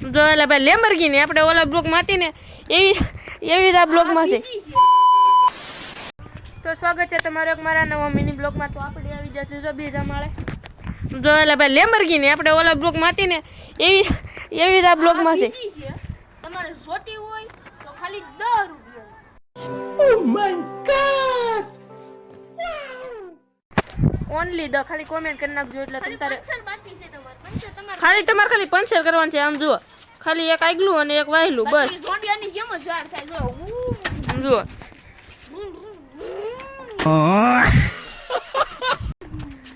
જો એટલે ભાઈ લેમ્બરગીની આપણે ઓલા બ્લોગમાં હતી ને એવી એવી જ આ બ્લોગમાં છે. તો સ્વાગત છે તમારો એક મારા નવા મિની બ્લોકમાં તો આપણે આવી જશે જો બીજા માળે જો એટલે ભાઈ લેમ્બરગીની આપણે ઓલા બ્લોક હતી ને એવી એવી જ આ બ્લોગમાં છે. છે. તમારે જોતી હોય તો ખાલી 10 રૂપિયા. ઓનલી દ ખાલી કોમેન્ટ કરી નાખજો એટલે તમારે બાકી છે. તમારે ખાલી તમારે ખાલી પંચર કરવાનું છે આમ જુઓ. ખાલી એક આગલું અને એક વાહેલું બસ. જુઓ.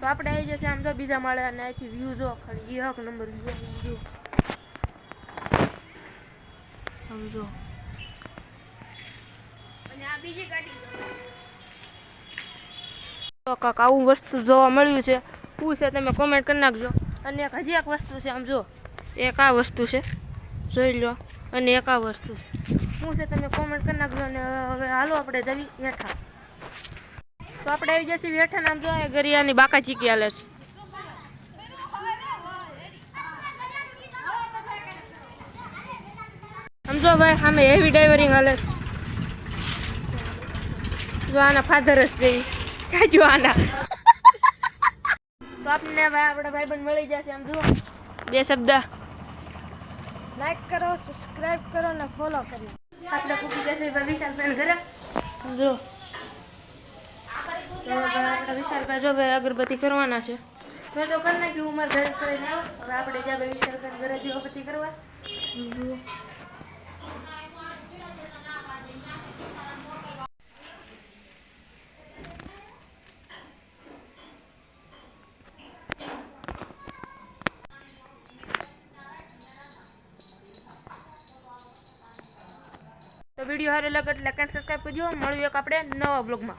તો આપણે આવી જશે આમ તો બીજા માળે અને અહીંથી વ્યૂ જો ખાલી એક નંબર વ્યૂ આમ જો અને આ બીજી તો કાંક આવું વસ્તુ જોવા મળ્યું છે. શું છે તમે કોમેન્ટ કરી નાખજો. અને એક હજી એક વસ્તુ છે, આમ જો એક આ વસ્તુ છે, જોઈ લો. અને એક આ વસ્તુ છે. શું છે તમે કોમેન્ટ કરી નાખજો અને હવે હાલો આપણે જવી હેઠા. તો આપણે આવી જશે હેઠા નામ જો ગરિયાની બાકા ચીકી હાલે છે. સમજો ભાઈ, સામે હેવી ડ્રાઈવરિંગ હાલે છે. જો આના ફાધર જ જઈ કાજુ આના. હવે આપણા ભાઈબંધ મળી જશે આમ જુઓ. બે શબ્દ. લાઈક કરો સબસ્ક્રાઇબ કરો અને ફોલો કરો. આપણે કુકી ભાઈ વિશાલભાઈ ઘરે. જો આપણે વિશાલભાઈ જો ભાઈ અગરબત્તી કરવાના છે. મેં તો કરી ને હું મારા ઘરે કરીને આવ્યો. હવે આપણે જ્યાં ભાઈ વિશાલભાઈ ઘરે દીવાબત્તી કરવા. વીડિયો હારે લાગે એટલે લાઈક સબસ્ક્રાઈબ કરજો. મળ્યું એક આપણે નવા બ્લોગમાં